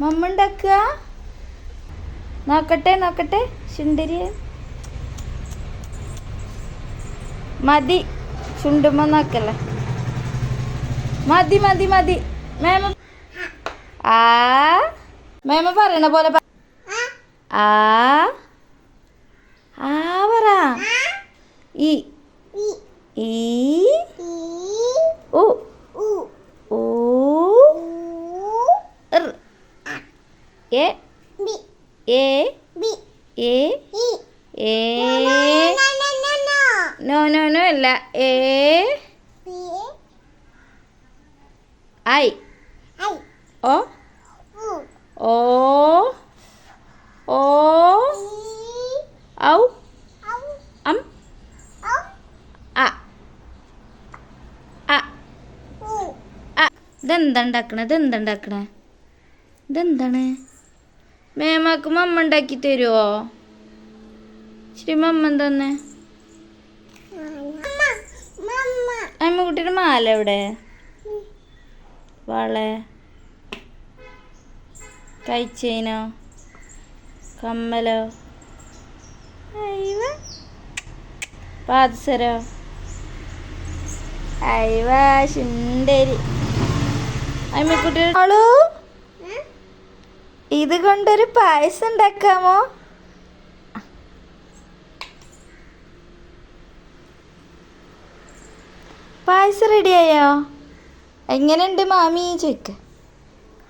മമ്മ ഉണ്ടാക്കുക നോക്കട്ടെ നോക്കട്ടെ. ചുണ്ടരി മതി. ചുണ്ടുമ്പോ നോക്കല്ലേ. മതി മതി മതി. മേമ ആ? മേമ പറയണ പോലെ ആ? ആ പറ. ഈ എ എ എ എ. നോ നോ നോ അല്ല. എ ഐ. ഓ ഓ. ഓ. ഔ. അം. അ. അ. ഇതെന്താ ഉണ്ടാക്കണേ? ഇതെന്താ ഉണ്ടാക്കണേ? ഇതെന്താണ്? മേമാക്ക് മമ്മ ഉണ്ടാക്കി തരുമോ ശരി മമ്മ തന്നെ അമ്മക്കുട്ടിയുടെ മാല എവിടെ? വള. കൈച്ചേനോ കമ്മലോ? പാദസരോ? അയ്യവ ശുണ്ടരി അമ്മക്കുട്ടിയുടെ ആളു ഇത് കൊണ്ടൊരു പായസം ഉണ്ടാക്കാമോ? പായസം റെഡിയായോ എങ്ങനെയുണ്ട് മാമി? ചോയ്ക്ക്.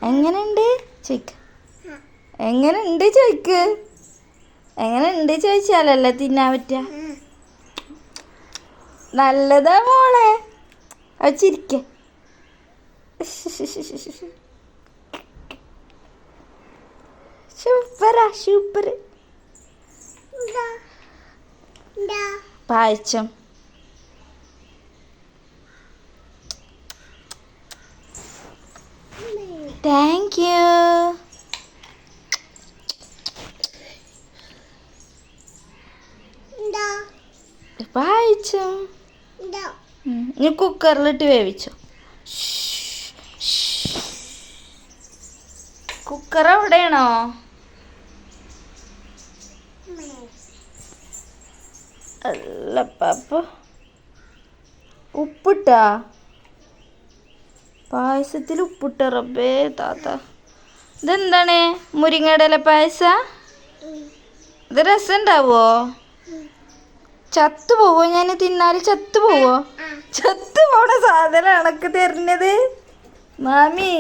എങ്ങനെയുണ്ട്? ചോയ്ക്ക്. എങ്ങനെയുണ്ട് ചോയ്ക്ക്? എങ്ങനെയുണ്ട് ചോദിച്ചാലല്ലേ തിന്നാൻ പറ്റുക? നല്ലതാ മോളെ. അത് super. Payasam. Thank you payasam. ഉം. ഇനി കുക്കറിലിട്ട് വേവിച്ചോ. കുക്കർ എവിടെയാണോ അല്ല പാപ്പ. ഉപ്പിട്ടാ? പായസത്തിൽ ഉപ്പിട്ട റബ്ബേ താത്ത. ഇതെന്താണ്? മുരിങ്ങയുടെ ഇല പായസ? ഇത് രസം ഉണ്ടാവോ ചത്തു പോവോ ഞാൻ തിന്നാൽ ചത്തു പോവോ ചത്തു പോണ സാധനം എനക്ക് തരുന്നത്. മാമി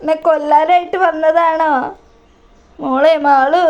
എന്നെ കൊല്ലാനായിട്ട് വന്നതാണോ? മോളെ മാളു.